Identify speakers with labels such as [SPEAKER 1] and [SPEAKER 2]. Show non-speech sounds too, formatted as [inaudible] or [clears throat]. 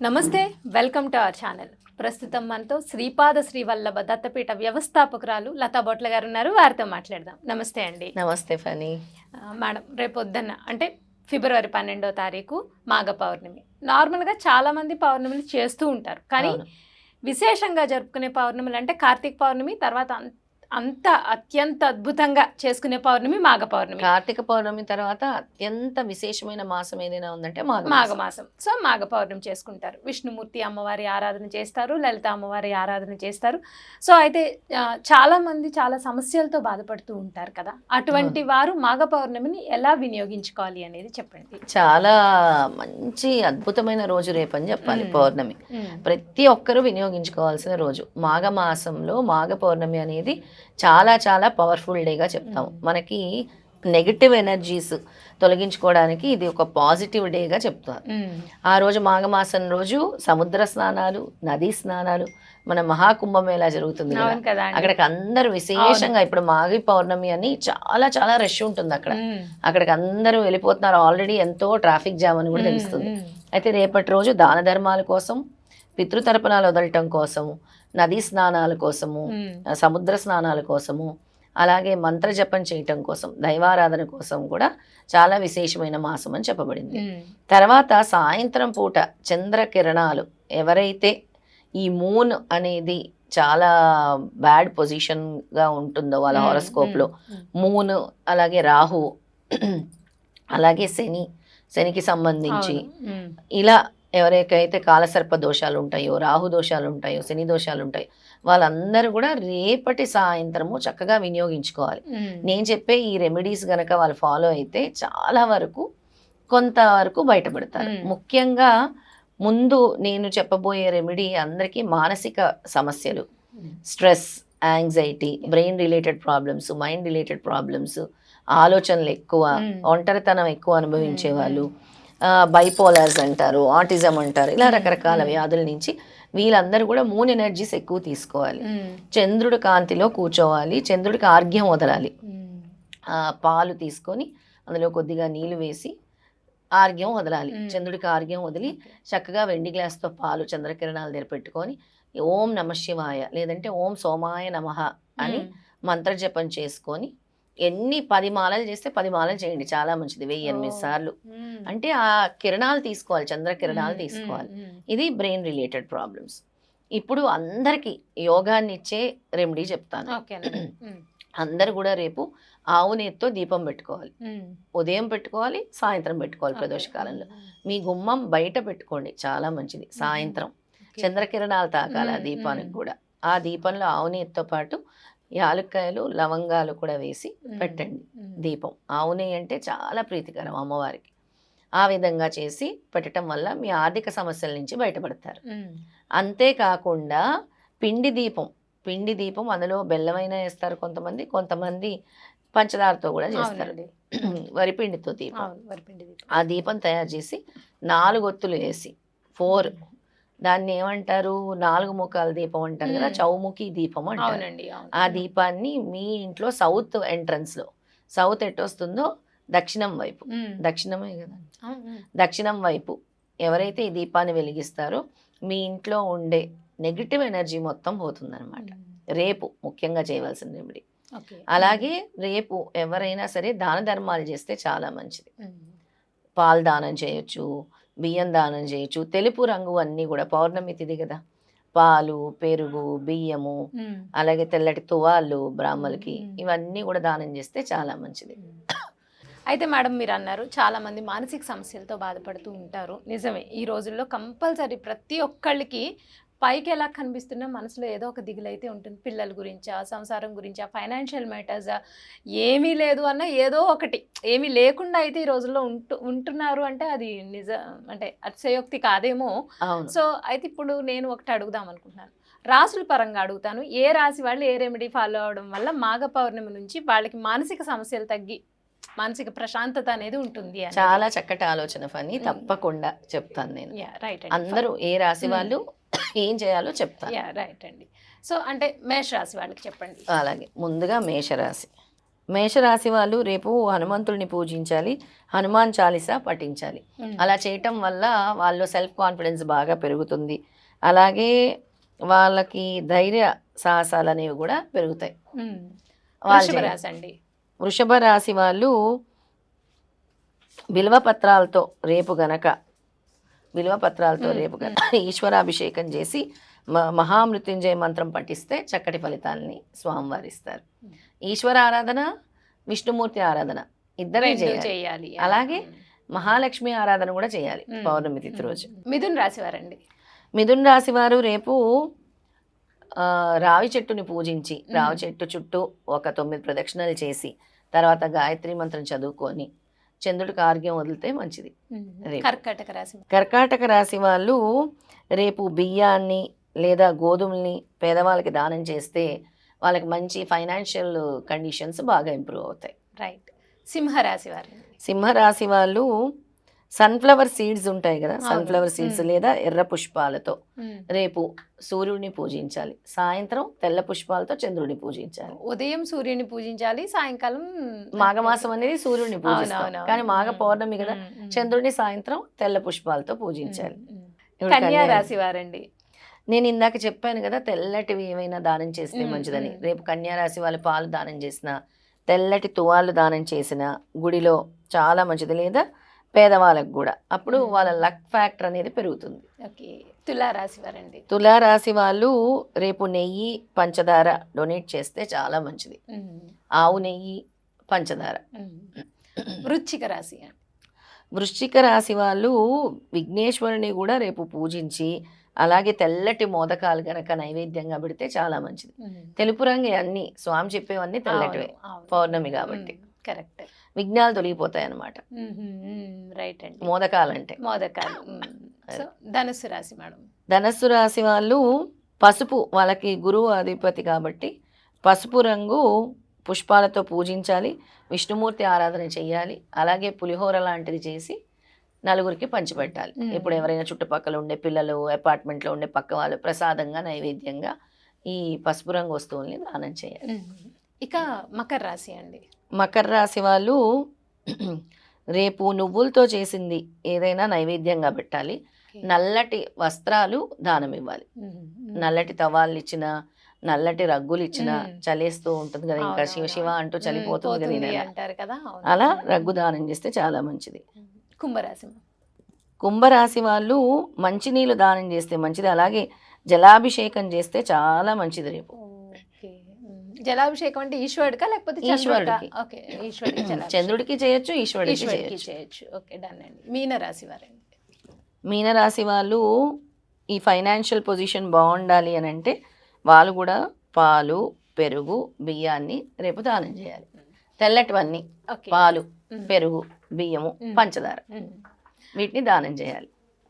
[SPEAKER 1] నమస్తే welcome to our channel. ప్రస్తుతం మనతో శ్రీపాద శ్రీవల్లభ దత్తపీఠ వ్యవస్థాపకురాలు లతా బొట్ల గారు ఉన్నారు. వారితో మాట్లాడదాం. నమస్తే అండి.
[SPEAKER 2] నమస్తే ఫనీ.
[SPEAKER 1] మేడం రేపు పొద్దున్న అంటే ఫిబ్రవరి పన్నెండో తారీఖు మాఘ పౌర్ణమి. నార్మల్గా చాలా మంది పౌర్ణమిని చేస్తూ ఉంటారు. కానీ. విశేషంగా జరుపుకునే పౌర్ణములు అంటే కార్తీక పౌర్ణమి తర్వాత అంత అత్యంత అద్భుతంగా చేసుకునే పౌర్ణమి మాఘ పౌర్ణమి
[SPEAKER 2] కార్తీక పౌర్ణమి తర్వాత అత్యంత విశేషమైన మాసం ఏదైనా ఉందంటే మాఘ మాసం.
[SPEAKER 1] సో మాఘ పౌర్ణమి చేసుకుంటారు. విష్ణుమూర్తి అమ్మవారి ఆరాధన చేస్తారు లలిత అమ్మవారి ఆరాధన చేస్తారు. సో అయితే చాలా మంది చాలా సమస్యలతో బాధపడుతూ ఉంటారు కదా. అటువంటి వారు మాఘ పౌర్ణమిని ఎలా వినియోగించుకోవాలి అనేది చెప్పండి.
[SPEAKER 2] చాలా మంచి అద్భుతమైన రోజు రేపని చెప్పాలి. పౌర్ణమి. ప్రతి ఒక్కరూ వినియోగించుకోవాల్సిన రోజు. మాఘ మాసంలో మాఘ పౌర్ణమి అనేది చాలా చాలా పవర్ఫుల్ డేగా చెప్తాం
[SPEAKER 1] మ్మ్.
[SPEAKER 2] మనకి నెగిటివ్ ఎనర్జీస్ తొలగించుకోవడానికి ఇది ఒక పాజిటివ్ డేగా చెప్తారు. ఆ రోజు మాఘమాసం రోజు సముద్ర స్నానాలు నదీ స్నానాలు మన మహాకుంభమేళా జరుగుతుంది. అక్కడికి అందరూ విశేషంగా ఇప్పుడు మాఘి పౌర్ణమి అని చాలా చాలా రష్ ఉంటుంది అక్కడ. అక్కడికి అందరూ వెళ్ళిపోతున్నారు. ఆల్రెడీ ఎంతో ట్రాఫిక్ జామ్ అని కూడా తెలుస్తుంది. అయితే రేపటి రోజు దాన ధర్మాల కోసం పితృతర్పణాలు వదలటం కోసము నదీ స్నానాల కోసము సముద్ర స్నానాల కోసము అలాగే మంత్ర జపం చేయటం కోసం దైవారాధన కోసం కూడా చాలా విశేషమైన మాసం అని చెప్పబడింది. తర్వాత సాయంత్రం పూట చంద్రకిరణాలు ఎవరైతే ఈ మూన్ అనేది చాలా బ్యాడ్ పొజిషన్గా ఉంటుందో వాళ్ళ హారోస్కోప్లో మూన్ అలాగే రాహు అలాగే శని శనికి సంబంధించి ఇలా ఎవరికైతే కాలసర్ప దోషాలు ఉంటాయో రాహు దోషాలు ఉంటాయో శని దోషాలు ఉంటాయో వాళ్ళందరూ కూడా రేపటి సాయంత్రము చక్కగా వినియోగించుకోవాలి నేను చెప్పే ఈ రెమెడీస్ గనక వాళ్ళు ఫాలో అయితే చాలా వరకు కొంతవరకు బయటపడతారు
[SPEAKER 1] మ్మ్.
[SPEAKER 2] ముఖ్యంగా ముందు నేను చెప్పబోయే రెమెడీ అందరికీ మానసిక సమస్యలు stress anxiety brain related problems mind related problems ఆలోచనలు ఎక్కువ. ఒంటరితనం ఎక్కువ అనుభవించే. వాళ్ళు బైపోలర్స్ అంటారు ఆటిజం అంటారు ఇలా. రకరకాల. వ్యాధుల నుంచి వీళ్ళందరూ కూడా మూన్ ఎనర్జీస్ ఎక్కువ తీసుకోవాలి చంద్రుడి కాంతిలో కూర్చోవాలి చంద్రుడికి ఆర్ఘ్యం వదలాలి పాలు తీసుకొని అందులో కొద్దిగా నీళ్ళు వేసి ఆర్ఘ్యం వదలాలి. చంద్రుడికి ఆర్ఘ్యం వదిలి చక్కగా వెండి గ్లాస్తో పాలు చంద్రకిరణాలు తెరపెట్టుకొని ఓం నమ శివాయ లేదంటే ఓం సోమాయ నమః అని మంత్రజపం చేసుకొని ఎన్ని పది మాలలు చేస్తే పది మాలలు చేయండి. చాలా మంచిది. వెయ్యి ఎనిమిది. సార్లు. అంటే ఆ కిరణాలు తీసుకోవాలి. చంద్ర కిరణాలు తీసుకోవాలి. ఇది బ్రెయిన్ రిలేటెడ్ ప్రాబ్లమ్స్. ఇప్పుడు అందరికీ యోగాన్ని ఇచ్చే రెమెడీ చెప్తాను. అందరు కూడా రేపు ఆవు నెత్తితో దీపం పెట్టుకోవాలి. ఉదయం పెట్టుకోవాలి సాయంత్రం పెట్టుకోవాలి. ప్రదోషకాలంలో మీ గుమ్మం బయట పెట్టుకోండి. చాలా మంచిది. సాయంత్రం. చంద్రకిరణాలు తాకాలి ఆ దీపానికి. కూడా. ఆ దీపంలో ఆవు నెయ్యితో పాటు యాలక్కాయలు లవంగాలు కూడా వేసి పెట్టండి. దీపం. ఆవు నెయ్యి అంటే చాలా ప్రీతికరం అమ్మవారికి. ఆ విధంగా చేసి పెట్టడం వల్ల మీ ఆర్థిక సమస్యల నుంచి బయటపడతారు. అంతేకాకుండా పిండి దీపం. పిండి దీపం అందులో బెల్లమైనా వేస్తారు కొంతమంది. కొంతమంది పంచదారతో కూడా చేస్తారు. [clears throat] వరిపిండితో దీపం.
[SPEAKER 1] అవును వరిపిండి దీపం.
[SPEAKER 2] ఆ దీపం తయారు చేసి నాలుగు ఒత్తులు వేసి ఫోర్ దాన్ని ఏమంటారు? నాలుగు ముఖాల దీపం అంటారు కదా. చౌముఖి దీపం అంటారు. ఆ దీపాన్ని మీ ఇంట్లో సౌత్ ఎంట్రన్స్లో సౌత్ ఎటు వస్తుందో దక్షిణం వైపు. దక్షిణమే కదా. దక్షిణం వైపు ఎవరైతే ఈ దీపాన్ని వెలిగిస్తారో మీ ఇంట్లో ఉండే నెగిటివ్ ఎనర్జీ మొత్తం పోతుందన్నమాట. రేపు ముఖ్యంగా చేయవలసిన రెమెడీ. అలాగే రేపు ఎవరైనా సరే దాన ధర్మాలు చేస్తే చాలా మంచిది. పాలు దానం చేయొచ్చు బియ్యం దానం చేయొచ్చు. తెలుపు రంగు అన్నీ కూడా పౌర్ణమి తిథి కదా. పాలు పెరుగు బియ్యము అలాగే తెల్లటి తువాళ్ళు బ్రాహ్మలకి. ఇవన్నీ కూడా దానం చేస్తే చాలా మంచిది.
[SPEAKER 1] అయితే మేడం మీరు అన్నారు చాలా మంది మానసిక సమస్యలతో బాధపడుతూ ఉంటారు. నిజమే ఈ రోజుల్లో కంపల్సరీ ప్రతి ఒక్కళ్ళకి పైకి ఎలా కనిపిస్తున్నా మనసులో ఏదో ఒక దిగులు అయితే ఉంటుంది పిల్లల గురించా సంసారం గురించా ఫైనాన్షియల్ మ్యాటర్సా ఏమీ లేదు అన్న ఏదో ఒకటి ఏమీ లేకుండా అయితే ఈ రోజుల్లో ఉంటు ఉంటున్నారు అంటే అది నిజ అంటే అతిశయోక్తి కాదేమో సో అయితే ఇప్పుడు నేను ఒకటి అడుగుదాం అనుకుంటున్నాను రాసుల పరంగా అడుగుతాను ఏ రాశి వాళ్ళు ఏ రెమెడీ ఫాలో అవడం వల్ల మాఘ పౌర్ణమి నుంచి వాళ్ళకి మానసిక సమస్యలు తగ్గి మానసిక ప్రశాంతత అనేది ఉంటుంది.
[SPEAKER 2] చాలా చక్కటి ఆలోచన ఫని. తప్పకుండా చెప్తాను నేను. అందరూ ఏ రాశి. వాళ్ళు ఏం చేయాలో చెప్తాను.
[SPEAKER 1] రైట్ అండి. సో అంటే మేష రాశి వాళ్ళకి చెప్పండి.
[SPEAKER 2] అలాగే ముందుగా మేషరాశి. మేషరాశి వాళ్ళు రేపు హనుమంతుడిని పూజించాలి హనుమాన్ చాలీసా పఠించాలి. అలా చేయటం వల్ల వాళ్ళు సెల్ఫ్ కాన్ఫిడెన్స్ బాగా పెరుగుతుంది. అలాగే వాళ్ళకి ధైర్య సాహసాలు అనేవి కూడా పెరుగుతాయి.
[SPEAKER 1] రాశి అండి.
[SPEAKER 2] వృషభ రాశి వాళ్ళు బిల్వ పత్రాలతో రేపు గనక బిల్వ పత్రాలతో. రేపు ఈశ్వరాభిషేకం చేసి మ- మహామృత్యుంజయ మంత్రం పఠిస్తే చక్కటి ఫలితాలని స్వామివారు ఇస్తారు. ఈశ్వర ఆరాధన విష్ణుమూర్తి ఆరాధన ఇద్దరే చేయాలి అలాగే మహాలక్ష్మి ఆరాధన కూడా చేయాలి. పౌర్ణమి తిథి రోజు
[SPEAKER 1] మిథున్ రాశి వారండి
[SPEAKER 2] మిథున్ రాశి వారు రేపు రావి చెట్టుని పూజించి రావి. చెట్టు చుట్టూ ఒక తొమ్మిది ప్రదక్షిణలు చేసి తర్వాత గాయత్రి మంత్రం చదువుకొని చంద్రుడికి ఆర్గ్యం వదిలితే మంచిది.
[SPEAKER 1] కర్కాటక రాశి
[SPEAKER 2] కర్కాటక రాశి వాళ్ళు రేపు బియ్యాన్ని లేదా గోధుమల్ని పేదవాళ్ళకి దానం చేస్తే వాళ్ళకి మంచి ఫైనాన్షియల్ కండిషన్స్ బాగా ఇంప్రూవ్ అవుతాయి.
[SPEAKER 1] రైట్. సింహ రాశి వారండి
[SPEAKER 2] సింహరాశి వాళ్ళు సన్ఫ్లవర్ సీడ్స్ ఉంటాయి కదా. Sunflower seeds. లేదా ఎర్ర పుష్పాలతో. రేపు సూర్యుడిని పూజించాలి సాయంత్రం తెల్ల పుష్పాలతో చంద్రుడిని పూజించాలి
[SPEAKER 1] ఉదయం సూర్యుని పూజించాలి సాయంకాలం
[SPEAKER 2] మాఘమాసం అనేది సూర్యుడిని పూజిస్తాం. కానీ మాఘ. పౌర్ణమి కదా. చంద్రుడిని సాయంత్రం తెల్ల పుష్పాలతో పూజించాలి
[SPEAKER 1] కన్యా రాశి వారండి
[SPEAKER 2] నేను ఇందాక చెప్పాను కదా తెల్లటివి ఏమైనా దానం చేస్తే మంచిదని. రేపు కన్యా రాశి వాళ్ళు పాలు దానం చేసిన తెల్లటి తువాళ్ళు దానం చేసిన గుడిలో చాలా మంచిది లేదా పేదవాళ్ళకు కూడా. అప్పుడు. వాళ్ళ లక్ ఫ్యాక్టర్ అనేది పెరుగుతుంది.
[SPEAKER 1] ఓకే. తులా రాశి వారండి.
[SPEAKER 2] తులారాశి వాళ్ళు రేపు నెయ్యి పంచదార డొనేట్ చేస్తే చాలా మంచిది. ఆవు నెయ్యి పంచదార.
[SPEAKER 1] వృశ్చిక రాశి
[SPEAKER 2] వృశ్చిక రాశి వాళ్ళు విఘ్నేశ్వరుని కూడా రేపు పూజించి అలాగే తెల్లటి మోదకాలు గనక నైవేద్యంగా పెడితే చాలా మంచిది. తెలుపు రంగు అన్ని స్వామి చెప్పేవన్నీ తెల్లటివే. పౌర్ణమి కాబట్టి.
[SPEAKER 1] కరెక్ట్.
[SPEAKER 2] విఘ్నాలు తొలగిపోతాయి
[SPEAKER 1] ఉమ్, రైట్ అండి.
[SPEAKER 2] మోదకాలంటే.
[SPEAKER 1] మోదకాలు. సో ధనుస్సు రాశి మేడం.
[SPEAKER 2] ధనస్సు రాశి వాళ్ళు పసుపు వాళ్ళకి గురువు అధిపతి కాబట్టి పసుపు రంగు పుష్పాలతో పూజించాలి విష్ణుమూర్తి ఆరాధన చేయాలి అలాగే పులిహోర లాంటిది చేసి నలుగురికి పంచిపెట్టాలి. ఇప్పుడు ఎవరైనా చుట్టుపక్కల ఉండే పిల్లలు అపార్ట్మెంట్లో ఉండే పక్క వాళ్ళు ప్రసాదంగా నైవేద్యంగా ఈ పసుపు రంగు వస్తువుల్ని దానం చేయాలి.
[SPEAKER 1] ఇక మకర రాశి అండి
[SPEAKER 2] మకర రాశి వాళ్ళు రేపు నువ్వులతో చేసింది ఏదైనా నైవేద్యంగా పెట్టాలి. నల్లటి వస్త్రాలు దానం ఇవ్వాలి. నల్లటి తవాళ్ళు ఇచ్చిన నల్లటి రగ్గులు ఇచ్చిన. చలేస్తూ ఉంటుంది కదా ఇంకా శివ శివ. అంటూ చలిపోతుంది కదా. అలా. రగ్గు దానం చేస్తే చాలా మంచిది
[SPEAKER 1] కుంభరాశి
[SPEAKER 2] కుంభరాశి వాళ్ళు మంచినీళ్ళు దానం చేస్తే మంచిది అలాగే జలాభిషేకం చేస్తే చాలా మంచిది రేపు.
[SPEAKER 1] జలాభిషేకం అంటే ఈశ్వరుడికా లేకపోతే?
[SPEAKER 2] ఈశ్వరుడికి.
[SPEAKER 1] ఓకే ఈశ్వరుడికి. [clears throat]
[SPEAKER 2] చంద్రుడికి చేయొచ్చు ఈశ్వరుడికి చేయొచ్చు
[SPEAKER 1] ఓకే డన్ అండి మీన రాశి వారండి
[SPEAKER 2] మీనరాశి వాళ్ళు ఈ ఫైనాన్షియల్ పొజిషన్ బాగుండాలి అని అంటే వాళ్ళు కూడా పాలు పెరుగు బియ్యాన్ని రేపు దానం చేయాలి తెల్లటివన్నీ
[SPEAKER 1] ఓకే
[SPEAKER 2] పాలు. పెరుగు బియ్యము. పంచదార. వీటిని దానం చేయాలి